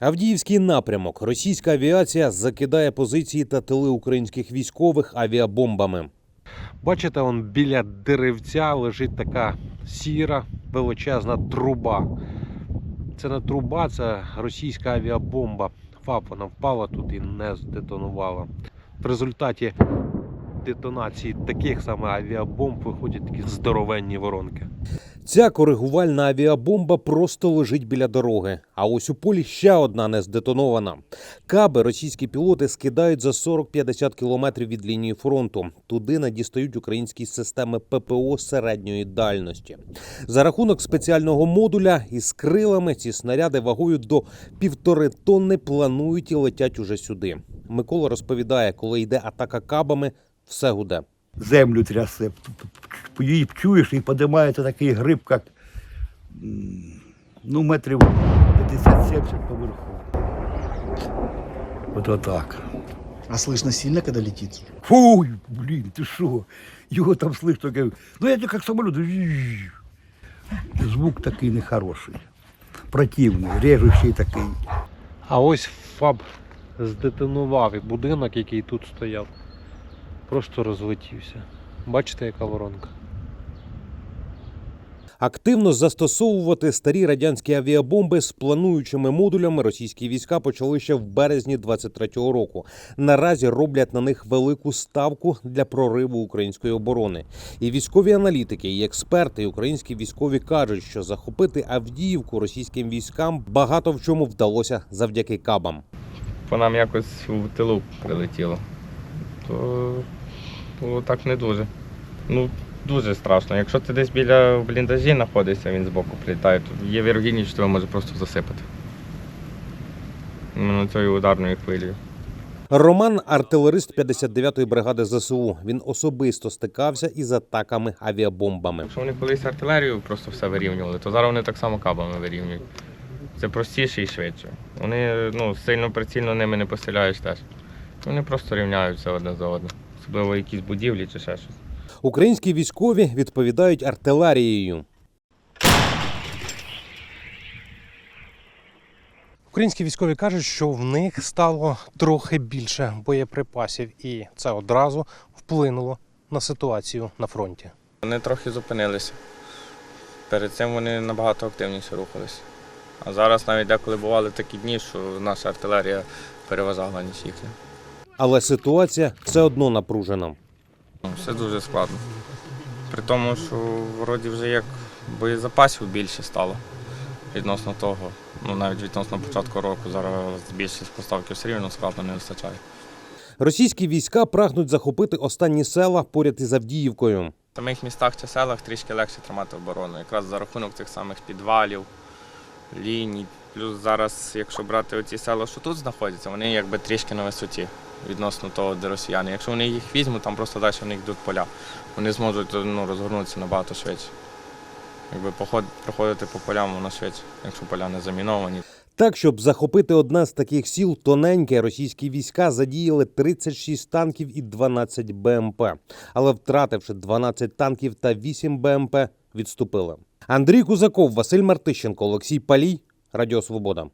Авдіївський напрямок. Російська авіація закидає позиції та тили українських військових авіабомбами. Бачите, он біля деревця лежить така сіра величезна труба. Це не труба, це російська авіабомба. ФАП вона впала тут і не здетонувала. В результаті детонації таких саме авіабомб виходять такі здоровенні воронки. Ця коригувальна авіабомба просто лежить біля дороги. А ось у полі ще одна не здетонована. Каби російські пілоти скидають за 40-50 кілометрів від лінії фронту. Туди надістають українські системи ППО середньої дальності. За рахунок спеціального модуля із крилами ці снаряди вагою до півтори тонни планують і летять уже сюди. Микола розповідає, коли йде атака кабами, все гуде. землю трясе. Її чуєш і підіймається такий гриб, як ну, метрів 50-70 поверху. От отак. А слышно сильно, когда летит? Фуй, блін, ти що? Його там слышно, як, ну я як самоліт. Звук такий нехороший. Противний, режущий такий. А ось ФАБ здетонував будинок, який тут стояв, просто розлетівся. Бачите, яка воронка? Активно застосовувати старі радянські авіабомби з плануючими модулями російські війська почали ще в березні 23-го року. Наразі роблять на них велику ставку для прориву української оборони. І військові аналітики, і експерти, і українські військові кажуть, що захопити Авдіївку російським військам багато в чому вдалося завдяки кабам. по нам якось в тилу прилетіло. То було так не дуже. Ну, дуже страшно. Якщо ти десь біля бліндажі знаходишся, він збоку прилітає, то є вірогідність, що тебе може просто засипати. Іменно цією ударною хвилею. Роман артилерист 59-ї бригади ЗСУ. Він особисто стикався із атаками авіабомбами. Якщо вони колись артилерію просто все вирівнювали, то зараз вони так само кабами вирівнюють. Це простіше і швидше. Вони ну, сильно прицільно ними не постріляєш теж. Вони просто рівняються одне за одним. Особливо якісь будівлі чи ще щось. Українські військові відповідають артилерією. Українські військові кажуть, що в них стало трохи більше боєприпасів, і це одразу вплинуло на ситуацію на фронті. Вони трохи зупинилися. Перед цим вони набагато активніше рухалися. А зараз навіть деколи бували такі дні, що наша артилерія переважала ніж їхня. Але ситуація все одно напружена. Все дуже складно. При тому, що вроді вже як боєзапасів більше стало відносно того. Ну навіть відносно початку року зараз більшість поставки все рівно складно не вистачає. Російські війська прагнуть захопити останні села поряд із Авдіївкою. В самих містах чи селах трішки легше тримати оборону, якраз за рахунок цих самих підвалів, ліній. Плюс зараз, якщо брати оці села, що тут знаходяться, вони якби трішки на висоті відносно того, де росіяни. Якщо вони їх візьмуть, там просто далі в них йдуть поля. Вони зможуть ну, розгорнутися набагато швидше. Якби поход, проходити по полям воно швидше, якщо поля не заміновані. Так, щоб захопити одне з таких сіл, тоненьке, російські війська задіяли 36 танків і 12 БМП. Але втративши 12 танків та 8 БМП, відступили. Андрій Кузаков, Василь Мартищенко, Олексій Палій, Радіо Свобода.